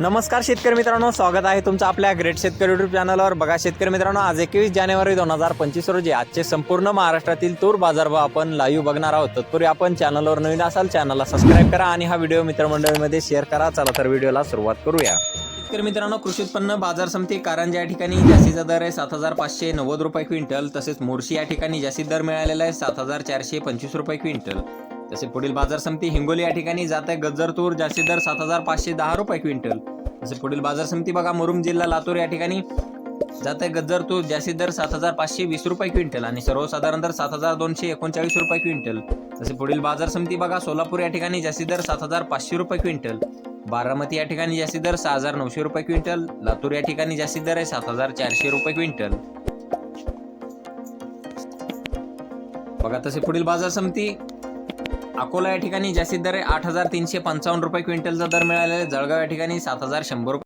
नमस्कार शेतकरी मित्रांनो स्वागत आहे तुमचं आपल्या ग्रेट शेतकरी युट्यूब चॅनलवर बघा शेतकरी मित्रांनो आज एकवीस जानेवारी दोन हजार पंचवीस रोजी आजचे संपूर्ण महाराष्ट्रातील तूर बाजारभाव आपण लाईव्ह बघणार आहोत. तत्पूर्वी आपण चॅनलवर नवीन असाल चॅनलला सबस्क्राईब करा आणि हा व्हिडिओ मित्रमंडळीमध्ये शेअर करा. चला तर व्हिडिओला सुरुवात करूया. शेतकरी मित्रांनो कृषी उत्पन्न बाजार समिती कारंजा या ठिकाणी जास्तीचा दर आहे सात हजार पाचशे नव्वद रुपये क्विंटल तसेच मोर्शी या ठिकाणी जास्तीत दर मिळालेला आहे सात हजार चारशे पंचवीस रुपये क्विंटल. तसे पुढील बाजार समिती हिंगोली या ठिकाणी जात आहे. गज्जर तूर जास्तीत दर सात हजार पाचशे दहा रुपये क्विंटल. तसे पुढील बाजार समिती बघा मुरुम जिल्हा लातूर या ठिकाणी जात आहे. गज्जर तूर जास्ती दर सात हजार पाचशे वीस रुपये क्विंटल आणि सर्वसाधारण दर सात हजार दोनशे एकोणचाळीस रुपये क्विंटल. तसे पुढील बाजार समिती बघा सोलापूर या ठिकाणी जास्ती दर सात हजार पाचशे रुपये क्विंटल. बारामती या ठिकाणी जास्ती दर सहा हजार नऊशे रुपये क्विंटल. लातूर या ठिकाणी जास्ती दर आहे सात हजार चारशे रुपये क्विंटल. बघा तसे पुढील बाजार समिती अकोला या ठिकाणी जास्तीत दर आठ हजार तीनशे पंचावन्न रुपये क्विंटलचा दर मिळालेला आहे. जळगाव या ठिकाणी सात हजार शंभर रुपये